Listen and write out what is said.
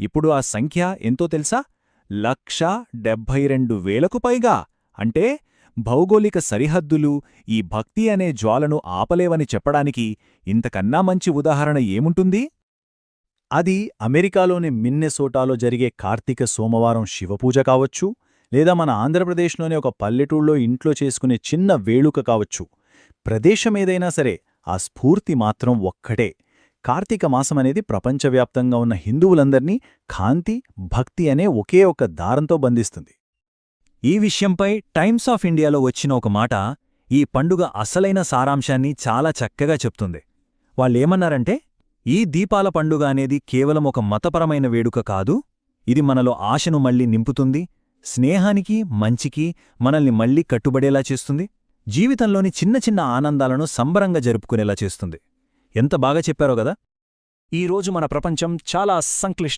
ఇప్పుడు ఆ సంఖ్య ఎంతో తెలుసా? లక్ష డెబ్భై రెండు వేలకు పైగా. అంటే భౌగోళిక సరిహద్దులు ఈ భక్తి అనే జ్వాలను ఆపలేవని చెప్పడానికి ఇంతకన్నా మంచి ఉదాహరణ ఏముంటుంది? అది అమెరికాలోని మిన్నెసోటాలో జరిగే కార్తీక సోమవారం శివపూజ కావచ్చు లేదా మన ఆంధ్రప్రదేశ్లోని ఒక పల్లెటూళ్ళలో ఇంట్లో చేసుకునే చిన్న వేళుక కావచ్చు. ప్రదేశమేదైనా సరే ఆ స్ఫూర్తి మాత్రం ఒక్కటే. కార్తీక మాసమనేది ప్రపంచవ్యాప్తంగా ఉన్న హిందువులందర్నీ కాంతి భక్తి అనే ఒకే ఒక దారంతో బంధిస్తుంది. ఈ విషయంపై టైమ్స్ ఆఫ్ ఇండియాలో వచ్చిన ఒక మాట ఈ పండుగ అసలైన సారాంశాన్ని చాలా చక్కగా చెప్తుంది. వాళ్ళేమన్నారంటే ఈ దీపాల పండుగ అనేది కేవలం ఒక మతపరమైన వేడుక కాదు ఇది మనలో ఆశను మళ్ళీ నింపుతుంది స్నేహానికి మంచికి మనల్ని మళ్ళీ కట్టుబడేలా చేస్తుంది జీవితంలోని చిన్న చిన్న ఆనందాలను సంబరంగా జరుపుకునేలా చేస్తుంది. ఎంత బాగా చెప్పారో గదా ఈరోజు మన ప్రపంచం చాలా సంక్లిష్ట.